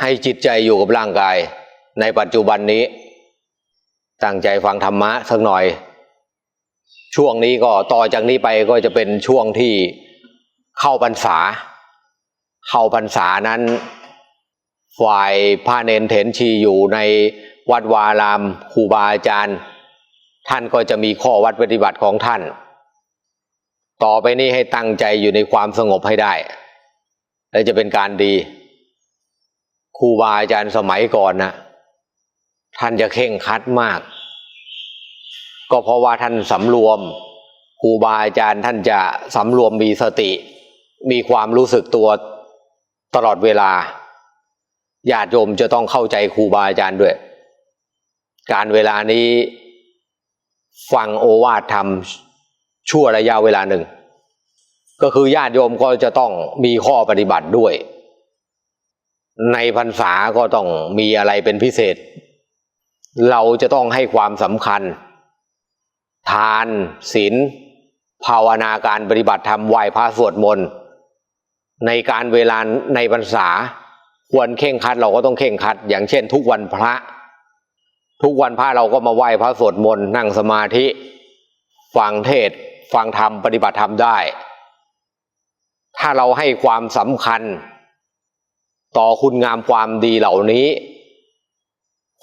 ให้จิตใจอยู่กับร่างกาย ในปัจจุบันนี้ ตั้งใจฟังธรรมะสักหน่อย ช่วงนี้ก็ต่อจากนี้ไปก็จะเป็นช่วงที่เข้าพรรษา เข้าพรรษานั้น ฝ่ายพระเนนเถนชีอยู่ในวัดวารามครูบาอาจารย์ ท่านก็จะมีข้อวัดปฏิบัติของท่าน ต่อไปนี้ให้ตั้งใจอยู่ในความสงบให้ได้ และจะเป็นการดี ครูบาอาจารย์สมัยก่อนนะท่านจะเข่งคัดมาก ก็เพราะว่าท่านสำรวมครูบาอาจารย์ท่านจะสำรวมมีสติ มีความรู้สึกตัวตลอดเวลาญาติโยมจะต้องเข้าใจครูบาอาจารย์ด้วย การเวลานี้ฟังโอวาทธรรมชั่วระยะเวลาหนึ่ง ก็คือญาติโยมก็จะต้องมีข้อปฏิบัติด้วย ในพรรษาก็ต้องมีอะไรเป็นพิเศษ เราจะต้องให้ความสำคัญ ทานศีลภาวนาการปฏิบัติธรรมไหวพระสวดมนต์ในการเวลาในพรรษา ควรเข่งคัดเราก็ต้องเข่งคัด อย่างเช่น ทุกวันพระ ทุกวันพระเราก็มาไหว้พระสวดมนต์นั่งสมาธิ ฟังเทศ ฟังธรรมปฏิบัติธรรมได้ ถ้าเราให้ความสำคัญ ต่อคุณงามความดีเหล่านี้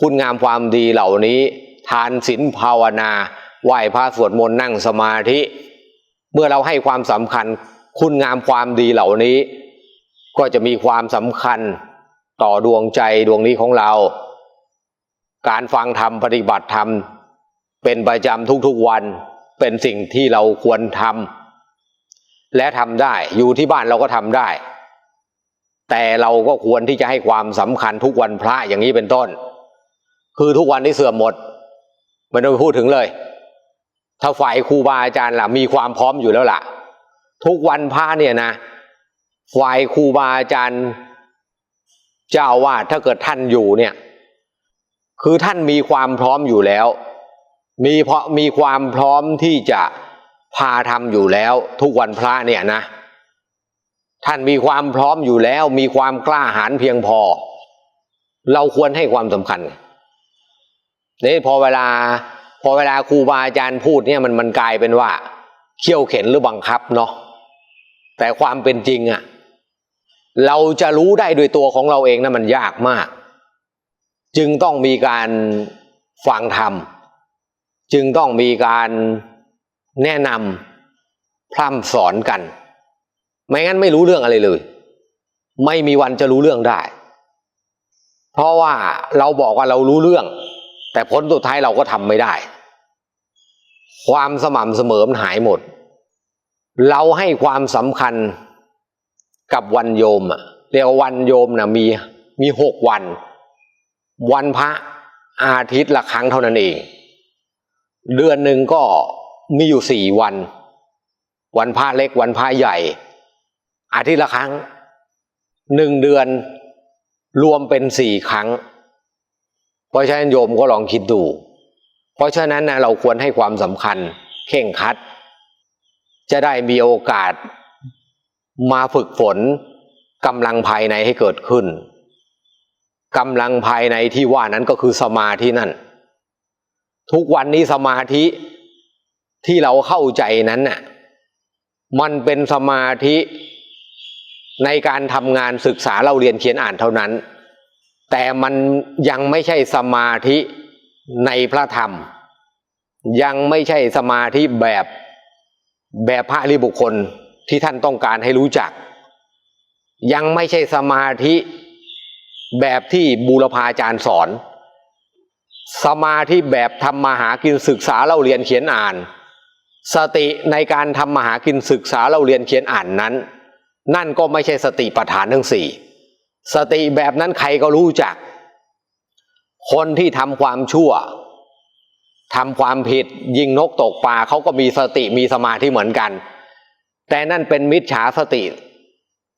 คุณงามความดีเหล่านี้ ทานศีลภาวนาไหว้พระสวดมนต์นั่งสมาธิ เมื่อเราให้ความสำคัญ คุณงามความดีเหล่านี้ ก็จะมีความสำคัญต่อดวงใจดวงนี้ของเรา การฟังธรรมปฏิบัติธรรม เป็นประจำทุกๆวันเป็นสิ่งที่เราควรทำและทำได้อยู่ที่บ้านเราก็ทำได้ แต่เราก็ควรที่จะให้ความสำคัญทุกวันพระอย่างนี้เป็นต้น คือทุกวันนี้เสื่อมหมดไม่ต้องพูดถึงเลย ถ้าฝ่ายครูบาอาจารย์ล่ะ มีความพร้อมอยู่แล้วล่ะ ทุกวันพระเนี่ยนะฝ่ายครูบาอาจารย์ เจ้าว่าสถ้าเกิดท่านอยู่เนี่ย คือท่านมีความพร้อมอยู่แล้ว มีเพราะมีความพร้อมที่จะพาทำอยู่แล้ว ทุกวันพระเนี่ยนะ ท่านมีความพร้อมอยู่แล้ว มีความกล้าหาญเพียงพอ เราควรให้ความสำคัญนี่พอเวลา พอเวลาครูบาอาจารย์พูดเนี่ยมันมันกลายเป็นว่าเขี่ยวเข็นหรือบังคับเนาะแต่ความเป็นจริงอะเราจะรู้ได้โดยตัวของเราเองนะมันยากมาก จึงต้องมีการฟังธรรม จึงต้องมีการแนะนำพร่ำสอนกัน ไม่งั้นไม่รู้เรื่องอะไรเลย ไม่มีวันจะรู้เรื่องได้ เพราะว่าเราบอกว่าเรารู้เรื่อง แต่ผลสุดท้ายเราก็ทำไม่ได้ ความสม่ำเสมอมันหายหมด เราให้ความสำคัญกับวันโยมอะเรียกวันโยมนะมีมีหกวัน วันพระอาทิตย์ละครั้งเท่านั้นเอง เดือนหนึ่งก็มีอยู่สี่วัน วันพระเล็กวันพระใหญ่ อาทิตย์ละครั้งหนึ่งเดือนรวมเป็นสี่ครั้ง เพราะฉะนั้นโยมก็ลองคิดดู เพราะฉะนั้นนะเราควรให้ความสำคัญเข่งครัด จะได้มีโอกาสมาฝึกฝนกำลังภายในให้เกิดขึ้นกำลังภายในที่ว่านั้นก็คือสมาธินั่น ทุกวันนี้สมาธิที่เราเข้าใจนั้นน่ะมันเป็นสมาธิ ในการทำงานศึกษาเราเรียนเขียนอ่านเท่านั้น แต่มันยังไม่ใช่สมาธิในพระธรรม ยังไม่ใช่สมาธิแบบแบบพระริบุคคลที่ท่านต้องการให้รู้จัก ยังไม่ใช่สมาธิแบบที่บูรพาจารย์สอน สมาธิแบบทำมาหากินศึกษาเล่าเรียนเขียนอ่าน สติในการทำมาหากินศึกษาเล่าเรียนเขียนอ่านนั้น นั่นก็ไม่ใช่สติปัฏฐานทั้งสี่สติแบบนั้นใครก็รู้จัก คนที่ทำความชั่วทำความผิดยิงนกตกปลาเขาก็มีสติมีสมาธิเหมือนกัน แต่นั่นเป็นมิจฉาสติ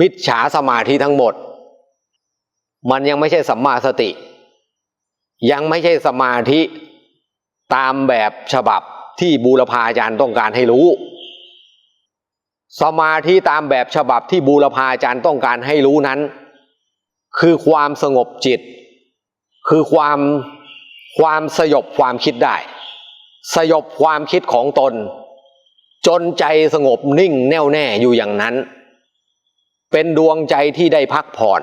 มิจฉาสมาธิทั้งหมด มันยังไม่ใช่สัมมาสติ ยังไม่ใช่สมาธิตามแบบฉบับที่บูรพาจารย์ต้องการให้รู้ สมาธิตามแบบฉบับที่บูรพาจารย์ต้องการให้รู้นั้น คือความสงบจิต คือความความสยบความคิดได้ สยบความคิดของตน จนใจสงบนิ่งแน่วแน่อยู่อย่างนั้น เป็นดวงใจที่ได้พักผ่อน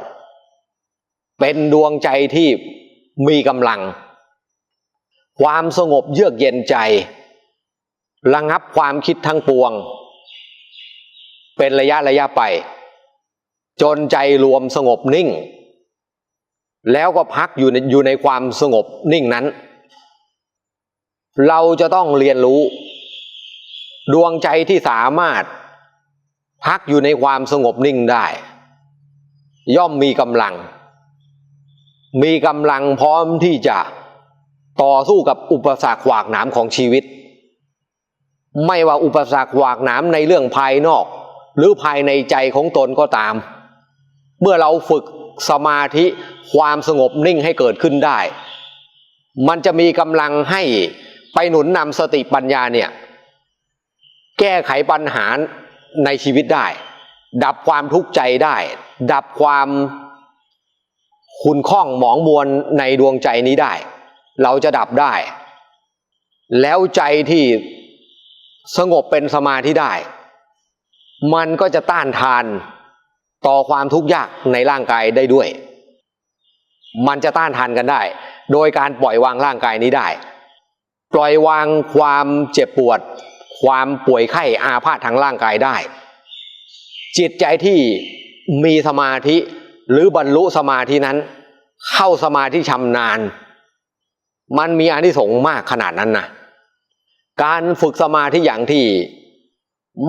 เป็นดวงใจที่มีกำลัง ความสงบเยือกเย็นใจ ระงับความคิดทั้งปวง เป็นระยะระยะไป จนใจรวมสงบนิ่ง แล้วก็พักอยู่ในอยู่ในความสงบนิ่งนั้น เราจะต้องเรียนรู้ ดวงใจที่สามารถ พักอยู่ในความสงบนิ่งได้ ย่อมมีกำลัง มีกำลังพร้อมที่จะต่อสู้กับอุปสรรคขวากหนามของชีวิต ไม่ว่าอุปสรรคขวากหนามในเรื่องภายนอก หรือภายในใจของตนก็ตาม เมื่อเราฝึกสมาธิความสงบนิ่งให้เกิดขึ้นได้ มันจะมีกำลังให้ไปหนุนนำสติปัญญาเนี่ยแก้ไขปัญหาในชีวิตได้ ดับความทุกข์ใจได้ ดับความขุนข้องหมองมวลในดวงใจนี้ได้ เราจะดับได้ แล้วใจที่สงบเป็นสมาธิได้ มันก็จะต้านทานต่อความทุกข์ยากในร่างกายได้ด้วย มันจะต้านทานกันได้ โดยการปล่อยวางร่างกายนี้ได้ ปล่อยวางความเจ็บปวด ความป่วยไข้อาพาธทางร่างกายได้ จิตใจที่มีสมาธิหรือบรรลุสมาธินั้น เข้าสมาธิชำนาญ มันมีอานิสงส์มากขนาดนั้นนะการฝึกสมาธิอย่างที่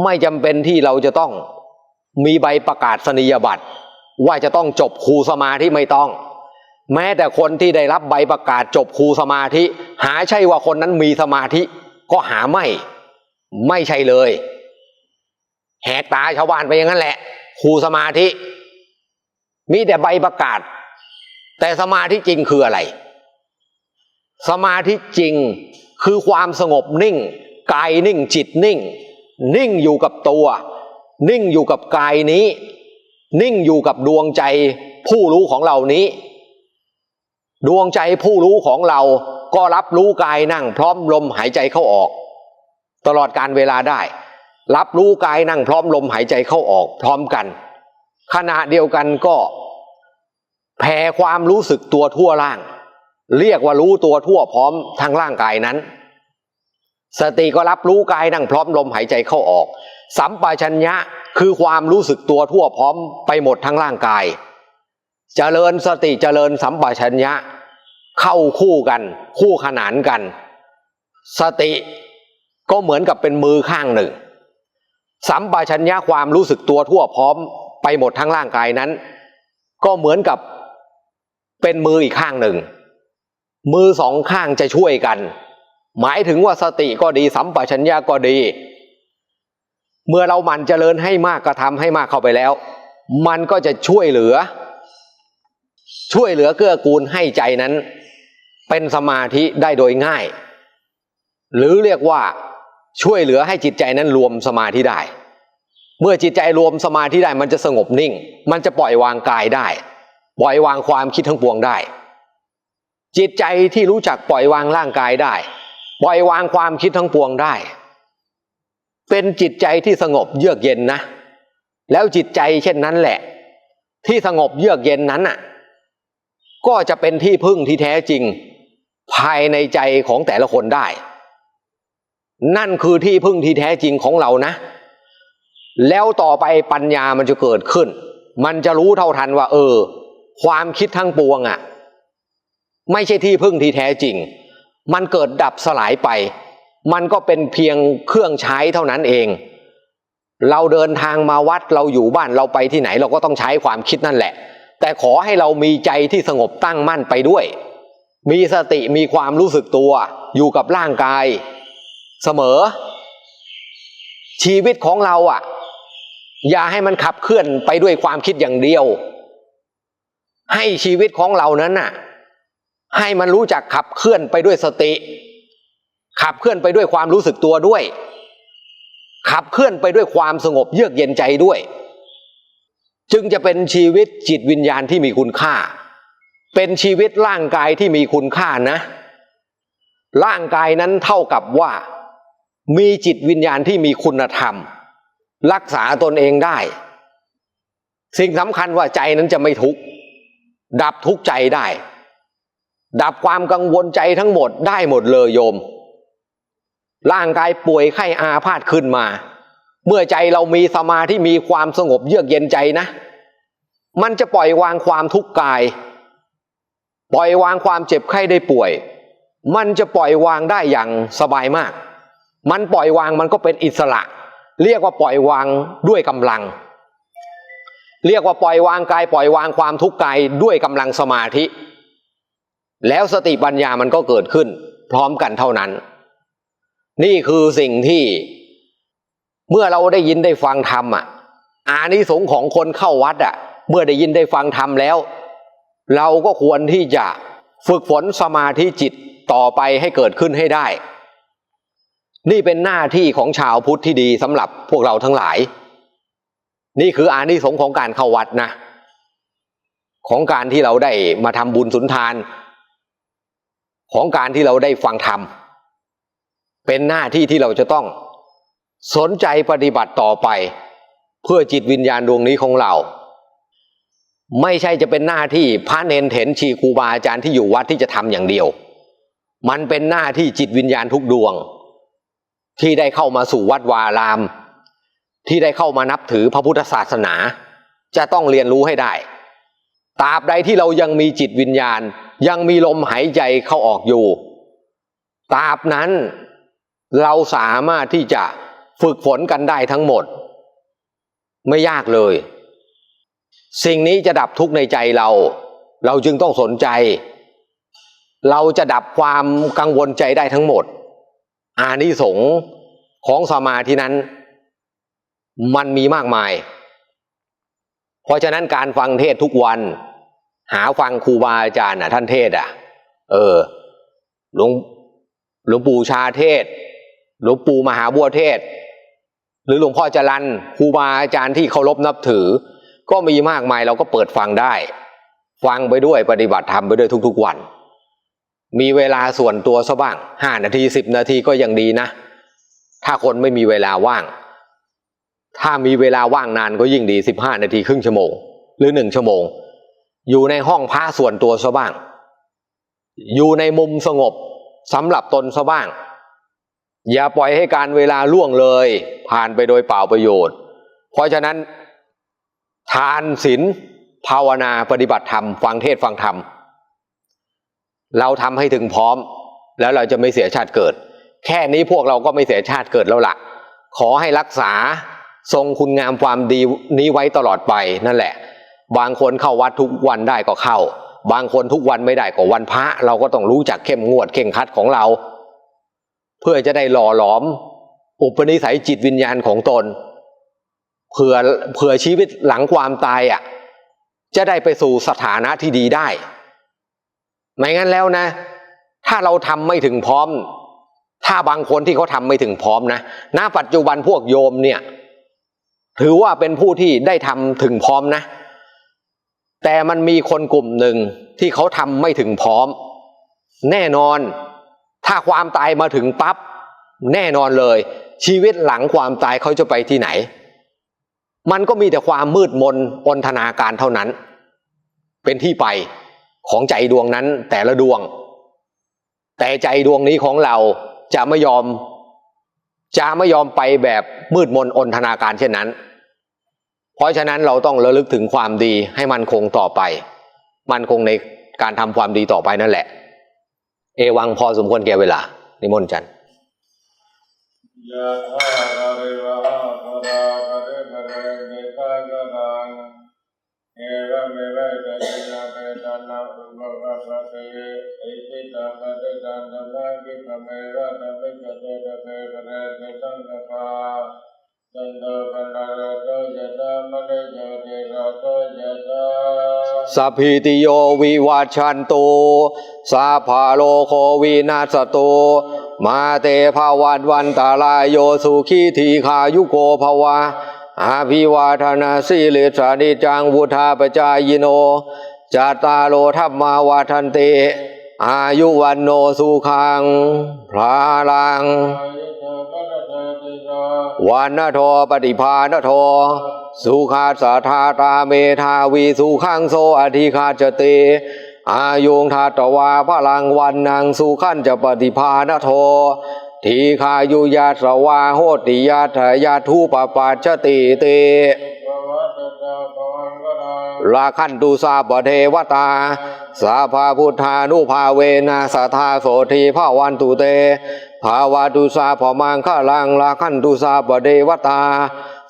ไม่จำเป็นที่เราจะต้องมีใบประกาศนียบัตร ว่าจะต้องจบครูสมาธิไม่ต้อง แม้แต่คนที่ได้รับใบประกาศจบครูสมาธิ หาใช่ว่าคนนั้นมีสมาธิ ก็หาไม่ ไม่ใช่เลย แหกตาชาวบ้านไปอย่างนั้นแหละครูสมาธิ มีแต่ใบประกาศ แต่สมาธิจริงคืออะไร สมาธิจริงคือความสงบนิ่ง กายนิ่งจิตนิ่ง นิ่งอยู่กับตัว นิ่งอยู่กับกายนี้ นิ่งอยู่กับดวงใจผู้รู้ของเรานี้ ดวงใจผู้รู้ของเราก็รับรู้กายนั่ง พร้อมลมหายใจเข้าออก ตลอดการเวลาได้ รับรู้กายนั่งพร้อมลมหายใจเข้าออก พร้อมกัน ขณะเดียวกันก็ แผ่ความรู้สึกตัวทั่วร่าง เรียกว่ารู้ตัวทั่วพร้อมทั้งร่างกายนั้น สติก็รับรู้กายนั่งพร้อมลมหายใจเข้าออก สัมปชัญญะคือความรู้สึกตัวทั่วพร้อมไปหมดทั้งร่างกายเจริญสติเจริญสัมปชัญญะ เข้าคู่กัน คู่ขนานกัน สติก็เหมือนกับเป็นมือข้างหนึ่ง สัมปชัญญะความรู้สึกตัวทั่วพร้อมไปหมดทั้งร่างกายนั้น ก็เหมือนกับเป็นมืออีกข้างหนึ่ง มือสองข้างจะช่วยกัน หมายถึงว่าสติก็ดีสัมปชัญญะก็ดี เมื่อเราหมั่นเจริญให้มากกระทำให้มากเข้าไปแล้ว มันก็จะช่วยเหลือ ช่วยเหลือเกื้อกูลให้ใจนั้น เป็นสมาธิได้โดยง่าย หรือเรียกว่าช่วยเหลือให้จิตใจนั้นรวมสมาธิได้ เมื่อจิตใจรวมสมาธิได้มันจะสงบนิ่ง มันจะปล่อยวางกายได้ ปล่อยวางความคิดทั้งปวงได้ จิตใจที่รู้จักปล่อยวางร่างกายได้ ปล่อยวางความคิดทั้งปวงได้ เป็นจิตใจที่สงบเยือกเย็นนะ แล้วจิตใจเช่นนั้นแหละ ที่สงบเยือกเย็นนั้นน่ะ ก็จะเป็นที่พึ่งที่แท้จริง ภายในใจของแต่ละคนได้ นั่นคือที่พึ่งที่แท้จริงของเรานะ แล้วต่อไปปัญญามันจะเกิดขึ้น มันจะรู้เท่าทันว่า เออ ความคิดทั้งปวงอะ่ะ ไม่ใช่ที่พึ่งที่แท้จริง มันเกิดดับสลายไป มันก็เป็นเพียงเครื่องใช้เท่านั้นเอง เราเดินทางมาวัดเราอยู่บ้านเราไปที่ไหนเราก็ต้องใช้ความคิดนั่นแหละ แต่ขอให้เรามีใจที่สงบตั้งมั่นไปด้วย มีสติมีความรู้สึกตัวอยู่กับร่างกาย เสมอ ชีวิตของเราอะ อย่าให้มันขับเคลื่อนไปด้วยความคิดอย่างเดียว ให้ชีวิตของเรานั้นน่ะ ให้มันรู้จักขับเคลื่อนไปด้วยสติ ขับเคลื่อนไปด้วยความรู้สึกตัวด้วย ขับเคลื่อนไปด้วยความสงบเยือกเย็นใจด้วย จึงจะเป็นชีวิตจิตวิญญาณที่มีคุณค่า เป็นชีวิตร่างกายที่มีคุณค่านะ ร่างกายนั้นเท่ากับว่า มีจิตวิญญาณที่มีคุณธรรม รักษาตนเองได้ สิ่งสำคัญว่าใจนั้นจะไม่ทุกข์ดับทุกข์ใจได้ ดับความกังวลใจทั้งหมดได้หมดเลยโยม ร่างกายป่วยไข้อาพาธขึ้นมา เมื่อใจเรามีสมาธิมีความสงบเยือกเย็นใจนะ มันจะปล่อยวางความทุกข์กาย ปล่อยวางความเจ็บไข้ได้ป่วย มันจะปล่อยวางได้อย่างสบายมาก มันปล่อยวางมันก็เป็นอิสระ เรียกว่าปล่อยวางด้วยกำลัง เรียกว่าปล่อยวางกาย ปล่อยวางความทุกข์กายด้วยกำลังสมาธิ แล้วสติปัญญามันก็เกิดขึ้น พร้อมกันเท่านั้น นี่คือสิ่งที่เมื่อเราได้ยินได้ฟังธรรมอะ อานิสงส์ของคนเข้าวัดอะ เมื่อได้ยินได้ฟังธรรมแล้ว เราก็ควรที่จะฝึกฝนสมาธิจิตต่อไปให้เกิดขึ้นให้ได้ นี่เป็นหน้าที่ของชาวพุทธที่ดีสำหรับพวกเราทั้งหลาย นี่คืออานิสงส์ของการเข้าวัดนะ ของการที่เราได้มาทำบุญสุนทาน ของการที่เราได้ฟังธรรม เป็นหน้าที่ที่เราจะต้องสนใจปฏิบัติต่อไป เพื่อจิตวิญญาณดวงนี้ของเรา ไม่ใช่จะเป็นหน้าที่พระเนนเถนชีครูบาอาจารย์ที่อยู่วัดที่จะทำอย่างเดียว มันเป็นหน้าที่จิตวิญญาณทุกดวง ที่ได้เข้ามาสู่วัดวาอาราม ที่ได้เข้ามานับถือพระพุทธศาสนา จะต้องเรียนรู้ให้ได้ตราบใดที่เรายังมีจิตวิญญาณ ยังมีลมหายใจเข้าออกอยู่ตราบนั้นเราสามารถที่จะฝึกฝนกันได้ทั้งหมด ไม่ยากเลย สิ่งนี้จะดับทุกข์ในใจเรา เราจึงต้องสนใจ เราจะดับความกังวลใจได้ทั้งหมด อานิสงส์ของสมาธินั้น มันมีมากมาย เพราะฉะนั้นการฟังเทศทุกวัน หาฟังครูบาอาจารย์น่ะ ท่านเทศอะ เออหลวงหลวงปู่ชาเทศหลวงปู่มหาบัวเทศ หรือหลวงพ่อจรันครูบาอาจารย์ที่เคารพนับถือ ก็มีมากมายเราก็เปิดฟังได้ ฟังไปด้วยปฏิบัติธรรมไปด้วยทุกๆวัน มีเวลาส่วนตัวซะบ้างห้านาทีสิบนาทีก็ยังดีนะ ถ้าคนไม่มีเวลาว่าง ถ้ามีเวลาว่างนานก็ยิ่งดีสิบห้านาทีครึ่งชั่วโมง หรือหนึ่งชั่วโมง อยู่ในห้องพระส่วนตัวซะบ้าง อยู่ในมุมสงบสำหรับตนซะบ้าง อย่าปล่อยให้การเวลาล่วงเลย ผ่านไปโดยเปล่าประโยชน์ เพราะฉะนั้น ทานศีลภาวนาปฏิบัติธรรม ฟังเทศฟังธรรม เราทำให้ถึงพร้อม แล้วเราจะไม่เสียชาติเกิด แค่นี้พวกเราก็ไม่เสียชาติเกิดแล้วละ่ะ ขอให้รักษาทรงคุณงามความดีนี้ไว้ตลอดไปนั่นแหละ บางคนเข้าวัดทุกวันได้ก็เข้า บางคนทุกวันไม่ได้ก็วันพระ เราก็ต้องรู้จักเข้มงวดเข่งคัดของเรา เพื่อจะได้หล่อหลอม อุปนิสัยจิตวิญญาณของตนเผื่อเผื่อชีวิตหลังความตายอะจะได้ไปสู่สถานะที่ดีได้ ไม่งั้นแล้วนะ ถ้าเราทำไม่ถึงพร้อม ถ้าบางคนที่เขาทำไม่ถึงพร้อมนะณปัจจุบันพวกโยมเนี่ย ถือว่าเป็นผู้ที่ได้ทำถึงพร้อมนะ แต่มันมีคนกลุ่มหนึ่งที่เขาทำไม่ถึงพร้อม แน่นอน ถ้าความตายมาถึงปับ๊บแน่นอนเลย ชีวิตหลังความตายเขาจะไปที่ไหน มันก็มีแต่ความมืดมนอนธนาการเท่านั้น เป็นที่ไปของใจดวงนั้นแต่ละดวง แต่ใจดวงนี้ของเราจะไม่ยอม จะไม่ยอมไปแบบมืดมนอนธนาการเช่นนั้น เพราะฉะนั้นเราต้องระลึกถึงความดีให้มันคงต่อไป มันคงในการทำความดีต่อไปนั่นแหละ เอวังพอสมควรแก่เวลา นิมนต์จันยะถาวาริวหาภราภริภเรนิสากรังเอวเมวะตตินาเปตานาอุปปะปะเตอิติตังปฏิตังธัมมังกิปะเมวะตมิจเตตะเปปะเรติสังกปา สันโดปนารโตยะตามะเนโยติระโตยะตาสัพพิติโยวิวัชชันตุสาพาโลโควินาสตุมาเตภาวันวันตาลายโยสุขีทีขายุโกภวะอาภิวาทนาสีเลสานิจังวุธาปจายโนจาตาโลธรรมาวาทันติอายุวันโนสุขังพลาลัง วันนโทปฏิภาณโทสุขาสาธาตาเมธาวีสุขังโสอธิคาจเตอายุงทาตวาพลังวันนางสุขันจะปฏิภาณโททีคายุยาสวาโหติยาทยาทุปปัจจติเตภวัตตาภวังก็ได้ลาคันตุสาปเทวตา สาภาพุทธานุภาเวนะสัทธาโสทีภาวันตุเต ภาวะตุสาพมังคลังลาคันตุสาปเทวตา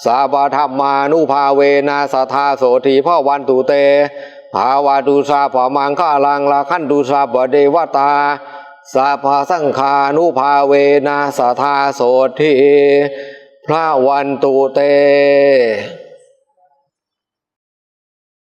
สาปธรรมานุภาเวนะสัทาโสทีภาวันตุเต ภาวะตุสาพมังคลังลาคันตุสาปเทวตา สาภาสังคานุภาเวนะสัทาโสทีพระวันตุเต